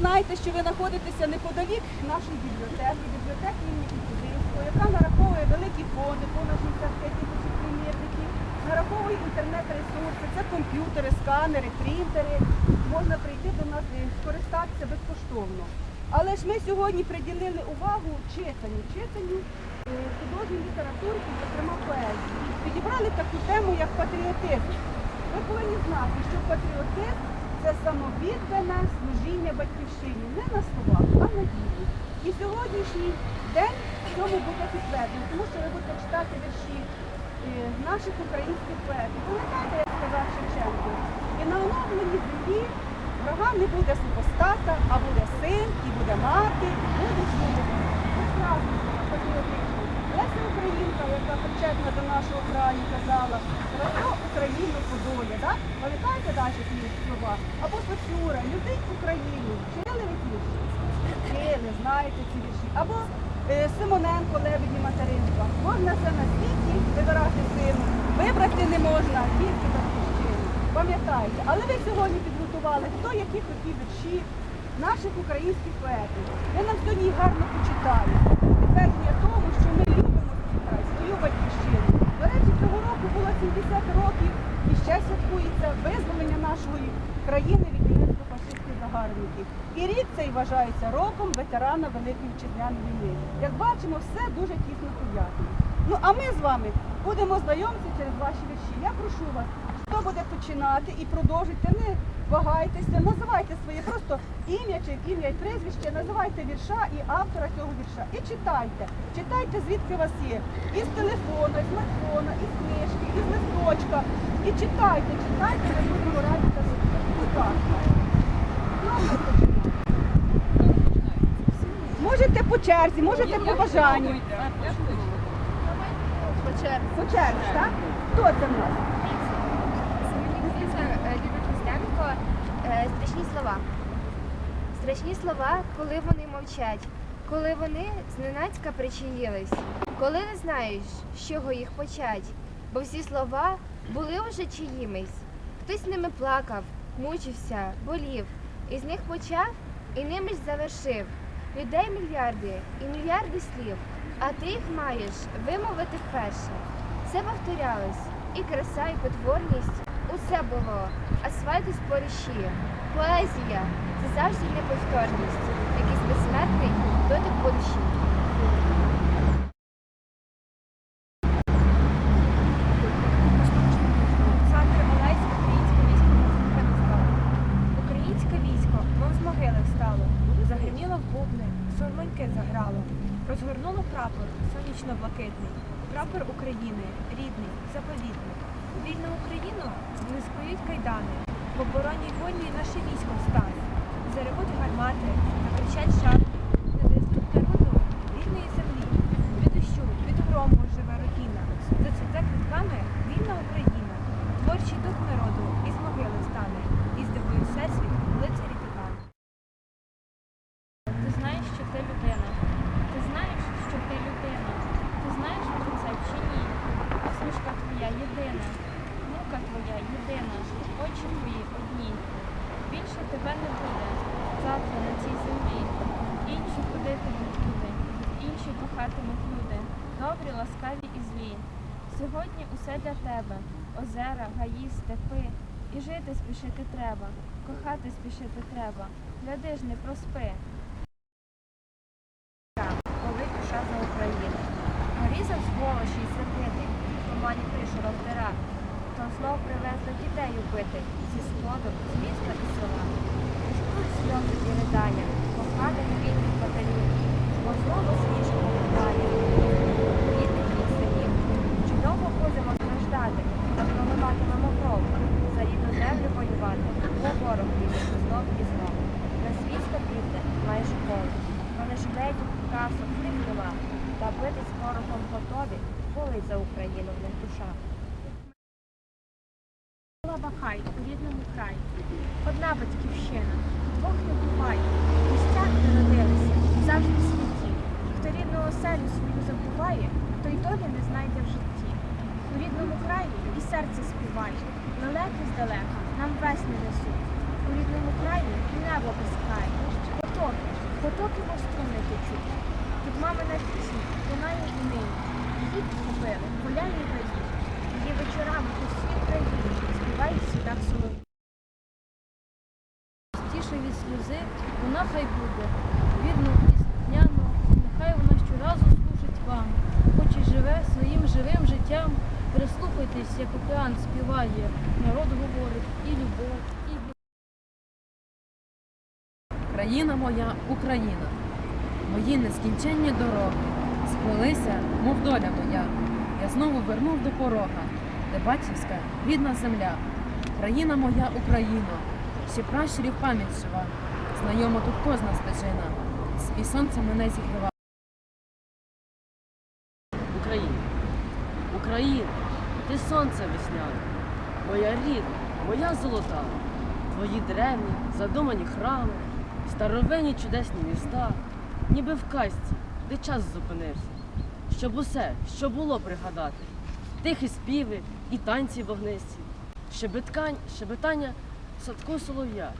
знаєте, що ви знаходитеся неподалік нашої бібліотеки, бібліотеки імені Кутузинського, яка нараховує великі фонди, понад 65 тисяч примірників, нараховує інтернет-ресурси, це комп'ютери, сканери, принтери. Можна прийти до нас і скористатися безкоштовно. Але ж ми сьогодні приділили увагу читанню, читанню е, художньої літератури, зокрема поезії. Підібрали таку тему, як патріотизм. Ви повинні знати, що патріотизм це самовіддане служіння батьківщині, не на словах, а на ділі. І сьогоднішній день цьому буде підтверджено, тому що ви будете читати вірші е, наших українських поетів. Пам'ятаєте, як сказав Шевченко? І на оновленій землі врага не буде супостата, а буде син, і буде мати, і будуть люди. Можна все на світі вибирати сину, вибрати не можна, тільки батьківщину. Пам'ятаєте, але ви сьогодні підготували хто які хотів вірші наших українських поетів. Ви нам сьогодні гарно почитаєте. Підтвердження тому, що ми любимо свою батьківщину. До речі, цього року було 70 років і ще святкується визволення нашої країни від німецько-фашистських загарбників. І рік цей вважається роком ветерана Великої Вітчизняної війни. Як бачимо, все дуже тісно пов'язано. Ну а ми з вами будемо знайомитися через ваші вірші. Я прошу вас, хто буде починати і продовжуйте, не вагайтеся, називайте своє просто ім'я чи ім'я і прізвище, називайте вірша і автора цього вірша. І читайте. Читайте, звідки вас є. Із телефона, із смартфона, із книжки, із листочка. І читайте, читайте, ми будемо раді Будь ласка. Ну, ми починаємо. Можете по черзі, можете по бажанню. По черзі. По черзі, так? Хто це в нас? Христенко. Е, Страшні слова. Страшні слова, коли вони мовчать, коли вони зненацька причаїлись, коли не знаєш, з чого їх почать, бо всі слова були вже чиїмись. Хтось ними плакав, мучився, болів, і з них почав і ними ж завершив. Людей мільярди і мільярди слів, а ти їх маєш вимовити вперше. Все повторялось, і краса, і потворність усе було, асфальт і споріші. Поезія це завжди неповторність, якийсь безсмертний дотик по душі. України, рідний, заповітний. Вільну Україну не скують кайдани, в обороні волі наше військо встане. Заревуть гармати, закричать на дадуть народу вільної землі. Від дощу, від грому живе родина, зацвіте квітками вільна Україна. Творчий дух народу із могили встане, і здивує всесвіт лицарі титани. Ти знаєш, що ти людина. Ти знаєш, що ти людина. Ти знаєш про це чи ні? Усмішка твоя єдина, мука твоя єдина, очі твої одні. Більше тебе не буде завтра на цій землі. Інші ходитимуть люди, інші кохатимуть люди, добрі, ласкаві і злі. Сьогодні усе для тебе, озера, гаї, степи. І жити спішити треба, кохати спішити треба. Гляди ж, не проспи. коли душа за Україну. Нарізав сволочі й сердитий, тумані кришу роздира, то знов привезли дітей убити зі сходу, з міста і села. Піскують сльози і ридання, коханих вільних баталів, бо знову свіжо повертає. Рідних і синів. Чудово будемо страждати, та проливатимемо кров, за рідну землю воювати, бо ворог піде знов і знов. На свійсько піде, має школу. Вони ж медів, касок, тих нема. Та битись ворогом готові, болить за Україну в них душа. Бахай у рідному краї. Одна батьківщина, двох не буває. В місцях, де родилися, завжди святі. Хто рідну оселю свою забуває, той долі не знайде в житті. У рідному краї і серце співає, далеко здалека нам весни несуть. У рідному краї і небо без краю. Потоки мов струни течуть. Тут мамина пісня лунає і нині. Її і гаї. Її співає, народ говорить і любов, і Країна моя Україна, мої нескінченні дороги, сплелися, мов доля моя. Я знову вернув до порога, де батьківська рідна земля. Країна моя Україно, ще пращурів пам'ять жива, знайома тут кожна стежина, і сонце мене зігріва. Україна, Україна, ти сонце весняне, моя рідна, моя золота, твої древні, задумані храми, старовинні чудесні міста, ніби в казці, де час зупинився, щоб усе, що було пригадати, тихі співи і танці вогнисті, щебеткань, щебетання садку солов'я.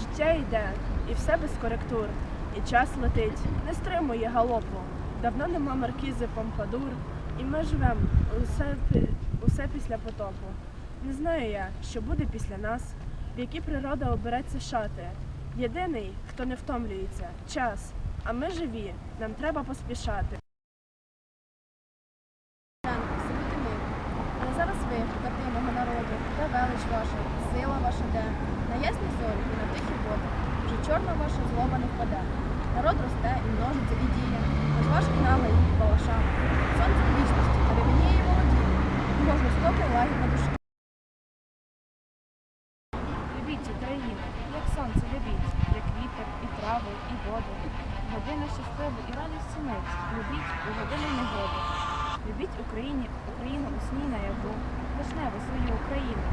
Життя йде, і все без коректур, і час летить, не стримує галопу. Давно нема маркізи Помпадур, і ми живем усе, усе після потопу. Не знаю я, що буде після нас, в які природа обереться шати. Єдиний, хто не втомлюється, час, а ми живі, нам треба поспішати. Але велич ваша, сила ваша де. На ясні зорі і на тихі води. Вже чорна ваша злоба не впаде. Народ росте і множиться і діє. Тож ваш кінала і палаша. Сонце вічності, ревеніє і молодіє. Його жорстоке лагідна душа. Любіть Україну, як сонце любіть, як вітер, і трави, і воду. Години щасливу і радості мить, любіть у години негоди. Любіть Україні, Україну у сні наяву, вишневу свою Україну,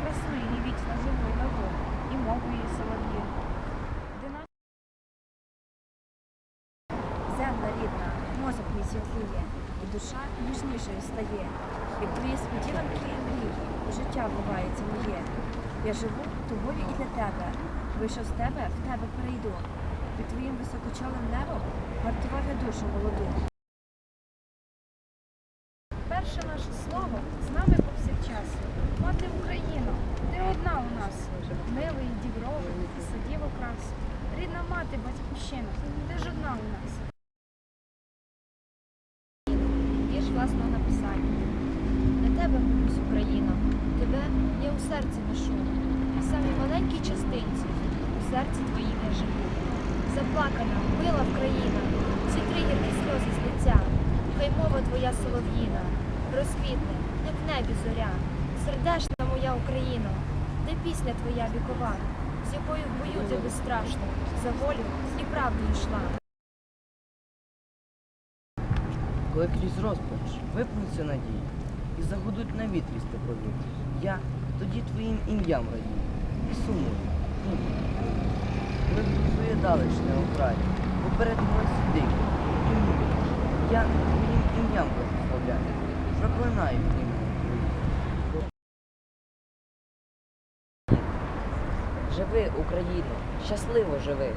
красу її вічно живу й нову, і мову її. Дина- Земля рідна, мозок мій світліє, і душа ніжнішою стає. Від твої сподіванки і мрії, і життя вливається моє. Я живу тобою і для тебе. Вийшов з тебе, в тебе перейду. Під твоїм високочолим небом вартував я душу молоду. Перше наше слово з нами повсякчас. Мати Україна, ти одна у нас. Милий дібровий садів окрас. Рідна мати, батьківщина, ти ж одна у нас. Вірш власного написання. Для тебе молюсь, Україно, тебе я у серці ношу, в самій маленькій частинці, у серці твоїм я живу. Заплакана, мила Вкраїна, ці три гіркі сльози з лиця, хай мова твоя солов'їна, розквітне, як в небі зоря, сердешна моя Україно, де пісня твоя вікова, з якою в бою ти безстрашно, за волю і правду йшла. Коли крізь розпач випнуться надії і загудуть на вітрі степові, я тоді твоїм ім'ям радію. І сумую, буду своє далечне окрай, поперед дикі і я твоїм ім'ям благословляю, проклинаю ім'я. Живи, Україно, щасливо живи,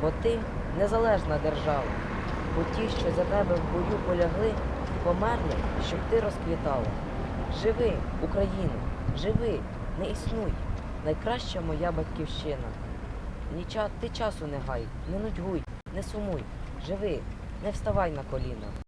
бо ти незалежна держава. Бо ті, що за тебе в бою полягли, померли, щоб ти розквітала. Живи, Україно, живи, не існуй, найкраща моя батьківщина. Ніча, ти часу не гай, не нудьгуй, не сумуй, живи, не вставай на коліна.